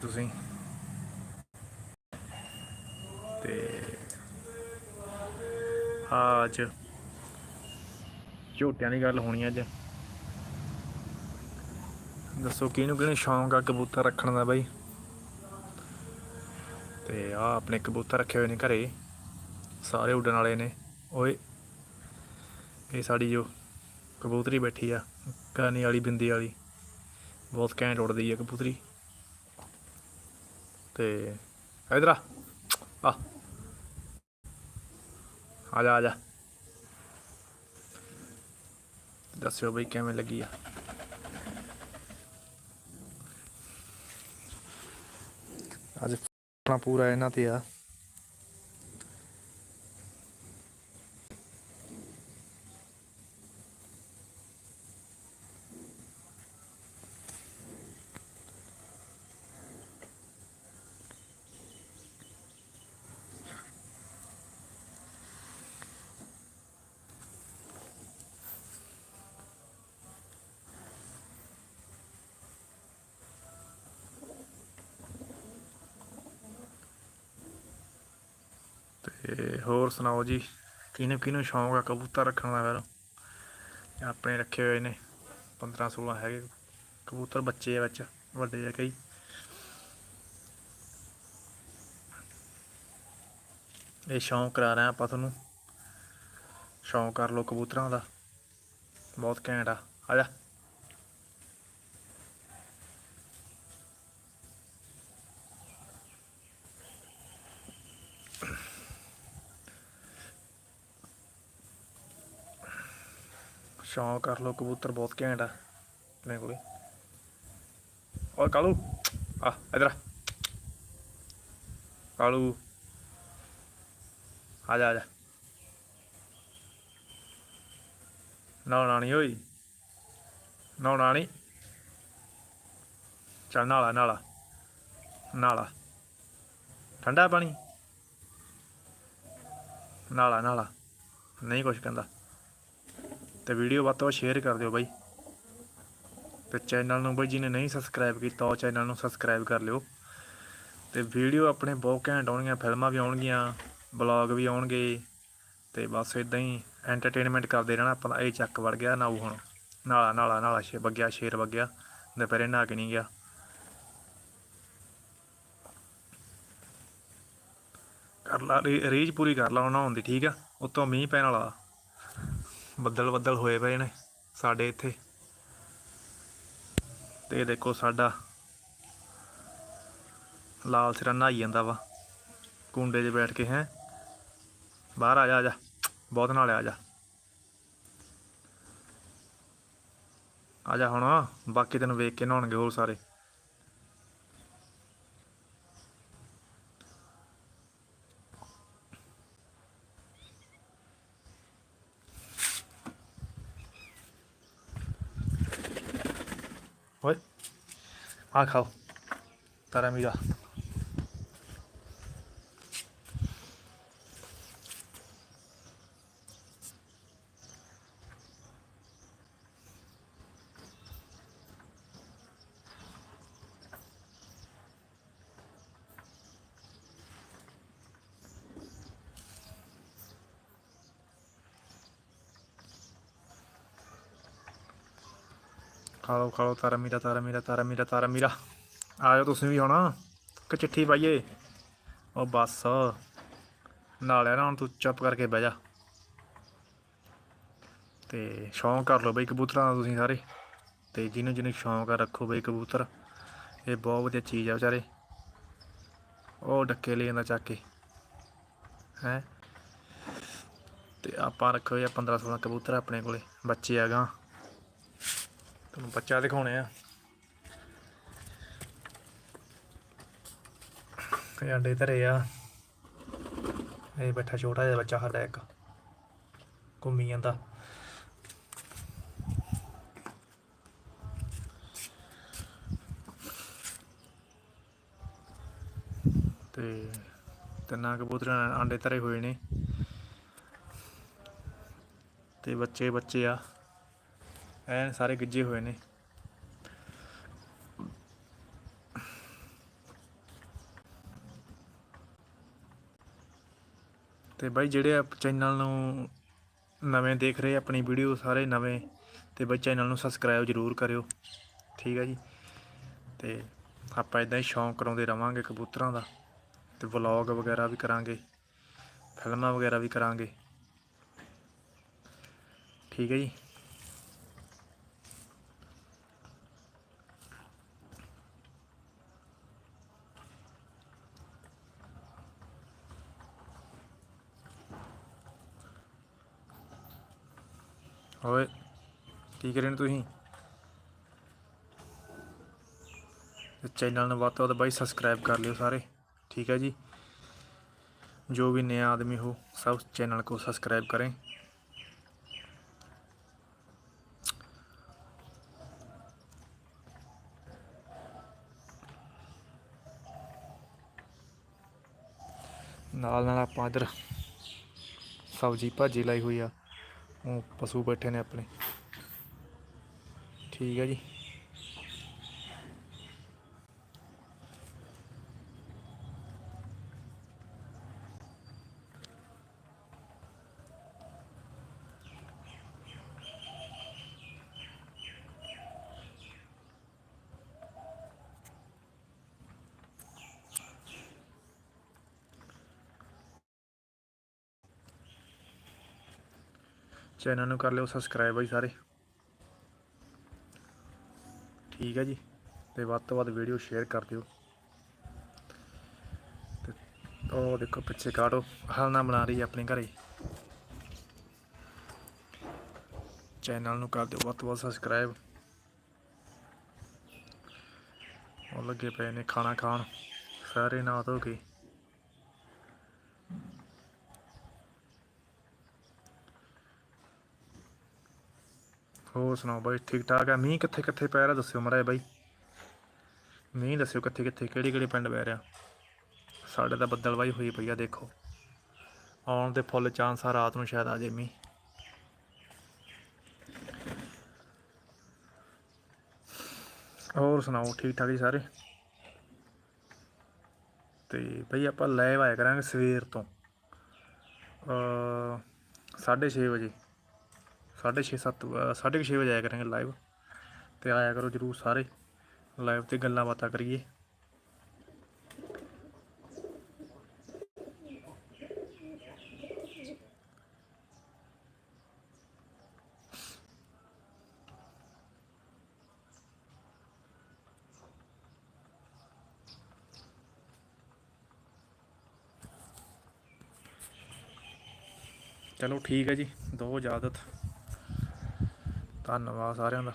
ਤੁਸੀਂ। ਤੇ ਆ ਅੱਜ ਝੋਟਿਆਂ ਦੀ ਗੱਲ ਹੋਣੀ ਅੱਜ। ਦੱਸੋ ਕਿਹਨੂੰ ਕਿਹਨੂੰ ਸ਼ੌਂਕ ਆ ਕਬੂਤਰ ਰੱਖਣ ਦਾ ਬਾਈ? ਤੇ ਆ ਆਪਣੇ ਕਬੂਤਰ ਰੱਖੇ ਹੋਏ ਨੇ ਘਰੇ। ਸਾਰੇ ਉੱਡਣ ਵਾਲੇ ਨੇ। ਓਏ, ਇਹ ਸਾਡੀ ਜੋ ਕਬੂਤਰੀ ਬੈਠੀ ਆ, ਕਾਨੀ ਵਾਲੀ, ਬਿੰਦੀ ਵਾਲੀ। ਬਹੁਤ ਘੈਂਟ ਉੱਡਦੀ ਆ ਕਬੂਤਰੀ। ਤੇ ਇਧਰ ਆ। ਆ। ਆ ਜਾ ਆ ਜਾ। ਦੱਸਿਓ ਬਈ ਕਿਵੇਂ ਲੱਗੀ ਆ? ਅੱਜ ਆਪਣਾ ਪੂਰਾ ਇਹਨਾਂ ਤੇ ਆ। ਤੇ ਹੋਰ ਸੁਣਾਓ ਜੀ? ਕਿਹਨੂੰ ਕਿਹਨੂੰ ਸ਼ੌਂਕ ਆ ਕਬੂਤਰ ਰੱਖਣ ਦਾ ਫਿਰ? ਆਪਣੇ ਰੱਖੇ ਹੋਏ ਨੇ 15 16 ਹੈਗੇ ਕਬੂਤਰ ਬੱਚੇ ਆ ਵਿੱਚ, ਵੱਡੇ ਆ ਕਈ। ਇਹ ਸ਼ੌਂਕ ਕਰਾ ਰਹੇ ਆ ਆਪਾਂ ਤੁਹਾਨੂੰ। ਸ਼ੌਂਕ ਕਰ ਲਓ ਕਬੂਤਰਾਂ ਦਾ। ਬਹੁਤ ਘੈਂਟ ਆ। ਆ ਜਾ। ਸ਼ੌਂਕ ਕਰ ਲਓ ਕਬੂਤਰ ਬਹੁਤ ਘੈਂਟ ਆ, ਆਪਣੇ ਕੋਲੇ। ਓਏ ਕਾਲੂ, ਆ, ਇਧਰ ਆ। ਕਾਲੂ, ਆ ਜਾ ਆ ਜਾ। ਨਹਾਉਣਾ ਨਹੀਂ ਓਏ। ਨਹਾਉਣਾ ਨਹੀਂ ਚੱਲ ਨਾਲਾ ਨਾਲਾ ਨਾਲਾ ਠੰਡਾ ਪਾਣੀ? ਨਾਲਾ ਨਾਲਾ ਨਹੀਂ ਕੁਛ ਕਹਿੰਦਾ। ਤੇ ਵੀਡੀਓ ਵੱਧ ਤੋਂ ਵੱਧ ਸ਼ੇਅਰ ਕਰ ਦਿਓ ਬਾਈ। ਤੇ ਚੈਨਲ ਨੂੰ ਬਾਈ ਜਿਹਨੇ ਨਹੀਂ ਸਬਸਕ੍ਰਾਈਬ ਕੀਤਾ, ਉਹ ਚੈਨਲ ਨੂੰ ਸਬਸਕ੍ਰਾਈਬ ਕਰ ਲਿਓ। ਤੇ ਵੀਡੀਓ ਆਪਣੇ ਬਹੁਤ ਘੈਂਟ ਆਉਣਗੀਆਂ, ਫਿਲਮਾਂ ਵੀ ਆਉਣਗੀਆਂ ਬਲੌਗ ਵੀ ਆਉਣਗੇ। ਤੇ ਬਸ ਇਦਾਂ ਹੀ ਐਂਟਰਟੇਨਮੈਂਟ ਕਰਦੇ ਰਹਿਣਾ ਆਪਾਂ ਇਹ ਚੱਕ ਵੜ ਗਿਆ ਨਾਊ ਹੁਣ। ਨਾਲਾ ਨਾਲਾ ਨਾਲਾ ਸ਼ੇ ਵਗਿਆ, ਸ਼ੇਰ ਵਗਿਆ, ਦੁਪਹਿਰੇ ਨਹਾ ਕੇ ਨਹੀਂ ਗਿਆ। ਕਰ ਲਾ, ਰੀ- ਰੀਝ ਪੂਰੀ ਕਰ ਲਾ ਉਹਨਾਂ ਹੁੰਦੀ ਠੀਕ ਆ? ਉਤੋਂ ਮੀਂਹ ਪੈਣ ਵਾਲਾ। ਬੱਦਲ ਬੱਦਲ ਹੋਏ ਪਏ ਨੇ ਸਾਡੇ ਇੱਥੇ। ਤੇ ਦੇਖੋ ਸਾਡਾ ਲਾਲ ਸਿਰਾ ਨਹਾਈ ਜਾਂਦਾ ਵਾ। ਕੁੰਡੇ 'ਚ ਬੈਠ ਕੇ ਹੈ। ਬਾਹਰ ਆ ਜਾ ਆ ਜਾ। ਬਹੁਤ ਨਾਲ ਆ ਜਾ। ਆ ਜਾ ਹੁਣ। ਬਾਕੀ ਤੈਨੂੰ ਵੇਖ ਕੇ ਨਹਾਉਣਗੇ ਹੋਰ ਸਾਰੇ। ਓਏ ਆ ਖਾਓ ਤਾਰਾ ਖਾ ਲਓ ਖਾ ਲਓ, ਤਾਰਾ ਮੀਰਾ ਤਾਰਾ ਮੀਰਾ ਤਾਰਾ ਮੀਰਾ ਤਾਰਾ ਮੀਰਾ। ਆਇਓ ਤੁਸੀਂ ਵੀ ਹੁਣ ਕਿ ਚਿੱਠੀ ਪਾਈਏ। ਉਹ ਬਸ। ਨਾਲਿਆ ਨਾ, ਹੁਣ ਤੂੰ ਚੁੱਪ ਕਰਕੇ ਬਹਿ ਜਾ। ਤੇ ਸ਼ੌਂਕ ਕਰ ਲਓ ਬਈ ਕਬੂਤਰਾਂ ਦਾ ਤੁਸੀਂ ਸਾਰੇ। ਤੇ ਜਿਹਨੂੰ ਜਿਹਨੂੰ ਸ਼ੌਂਕ ਆ ਰੱਖੋ ਬਈ ਕਬੂਤਰ। ਇਹ ਬਹੁਤ ਵਧੀਆ ਚੀਜ਼ ਆ ਵਿਚਾਰੇ। ਉਹ ਡੱਕੇ ਲੈ ਜਾਂਦਾ ਚੱਕ ਕੇ। ਹੈ? ਤੇ ਆਪਾਂ ਰੱਖੋ ਇਹ 15 16 ਕਬੂਤਰ ਆਪਣੇ ਕੋਲੇ। ਬੱਚੇ ਆਗਾ ਤੁਹਾਨੂੰ ਬੱਚਾ ਦਿਖਾਉਣੇ ਆ। ਇਹ ਅੰਡੇ ਧਰੇ ਆ। ਇਹ ਬੈਠਾ ਛੋਟਾ ਜਿਹਾ ਬੱਚਾ ਸਾਡਾ ਇੱਕ। ਘੁੰਮੀ ਜਾਂਦਾ। ਤੇ ਤਿੰਨਾਂ ਕਬੂਤਰਾਂ ਨੇ ਆਂਡੇ ਧਰੇ ਹੋਏ ਨੇ। ਤੇ ਬੱਚੇ ਬੱਚੇ ਆ। ਐ ਸਾਰੇ ਗਿੱਜੇ ਹੋਏ ਨੇ। ਤੇ ਬਾਈ ਜਿਹੜੇ ਆ ਚੈਨਲ ਨੂੰ ਨਵੇਂ ਦੇਖ ਰਹੇ, ਆਪਣੀ ਵੀਡੀਓ ਸਾਰੇ ਨਵੇਂ, ਤੇ ਬਾਈ ਚੈਨਲ ਨੂੰ ਸਬਸਕ੍ਰਾਈਬ ਜਰੂਰ ਕਰਿਓ। ਠੀਕ ਹੈ ਜੀ? ਤੇ ਆਪਾਂ ਇਦਾਂ ਹੀ ਸ਼ੌਂਕ ਕਰਾਉਂਦੇ ਰਵਾਂਗੇ ਕਬੂਤਰਾਂ ਦਾ, ਤੇ ਵਲੌਗ ਵਗੈਰਾ ਵੀ ਕਰਾਂਗੇ, ਫਿਲਮਾਂ ਵਗੈਰਾ ਵੀ ਕਰਾਂਗੇ। ਠੀਕ ਹੈ ਜੀ? ਓਏ ਕੀ ਕਰੇ ਨੇ ਤੁਸੀਂ ਤੇ ਚੈਨਲ ਨੂੰ ਵੱਧ ਤੋਂ ਵੱਧ ਬਾਈ ਸਬਸਕ੍ਰਾਈਬ ਕਰ ਲਿਓ ਸਾਰੇ ठीक है जी जो भी नया आदमी हो सब चैनल को सब्सक्राइब करें ਨਾਲ ਨਾਲ ਆਪਾਂ ਇੱਧਰ ਸਬਜ਼ੀ ਭਾਜੀ ਲਾਈ ਹੋਈ ਆ ਉਹ ਪਸ਼ੂ ਬੈਠੇ ਨੇ ਆਪਣੇ। ਠੀਕ ਹੈ ਜੀ। ਚੈਨਲ ਨੂੰ ਕਰ ਲਿਓ ਸਬਸਕ੍ਰਾਈਬ ਬਾਈ ਸਾਰੇ। ਠੀਕ ਹੈ ਜੀ। ਤੇ ਵੱਧ ਤੋਂ ਵੱਧ ਵੀਡੀਓ ਸ਼ੇਅਰ ਕਰ ਦਿਓ। ਤੇ ਉਹ ਦੇਖੋ ਪਿੱਛੇ ਕਾੜੋ ਹਲਨਾ ਬਣਾ ਰਹੀ ਹੈ ਆਪਣੇ ਘਰੇ। ਚੈਨਲ ਨੂੰ ਕਰ ਦਿਓ ਵੱਧ ਤੋਂ ਵੱਧ ਸਬਸਕ੍ਰਾਈਬ। ਉਹ ਲੱਗੇ ਪਏ ਨੇ ਖਾਣਾ ਖਾਣ। ਸਾਰੇ ਨਾ ਧੋ ਕੇ। ਹੋਰ ਸੁਣਾਓ ਬਾਈ, ਠੀਕ ਠਾਕ ਆ? ਮੀਂਹ ਕਿੱਥੇ ਕਿੱਥੇ ਪੈ ਰਿਹਾ ਦੱਸਿਓ ਮੜਾ ਬਾਈ। ਮੀਂਹ ਦੱਸਿਓ ਕਿੱਥੇ ਕਿੱਥੇ, ਕਿਹੜੇ ਕਿਹੜੇ ਪਿੰਡ ਪੈ ਰਿਹਾ। ਸਾਡੇ ਤਾਂ ਬੱਦਲਵਾਈ ਹੋਈ ਪਈ ਆ, ਦੇਖੋ। ਆਉਣ ਦੇ ਫੁੱਲ ਚਾਂਸ ਆ, ਰਾਤ ਨੂੰ ਸ਼ਾਇਦ ਆ ਜੇ ਮੀਂਹ। ਹੋਰ ਸੁਣਾਓ, ਠੀਕ ਠਾਕ ਜੀ ਸਾਰੇ? ਤੇ ਬਈ ਆਪਾਂ ਲਾਈਵ ਆਇਆ ਕਰਾਂਗੇ ਸਵੇਰ ਤੋਂ ਅ 6:30 ਵਜੇ। ਸਾਢੇ ਛੇ ਸੱਤ ਅ, ਸਾਢੇ ਕੁ ਛੇ ਵਜੇ ਆਇਆ ਕਰਾਂਗੇ ਲਾਈਵ ਤੇ ਆਇਆ ਕਰੋ ਜਰੂਰ ਸਾਰੇ ਲਾਈਵ ਤੇ ਗੱਲਾਂ ਬਾਤਾਂ ਕਰੀਏ। ਚਲੋ ਠੀਕ ਹੈ ਜੀ ਦੋ ਇਜਾਜ਼ਤ। ਧੰਨਵਾਦ ਸਾਰਿਆਂ ਦਾ।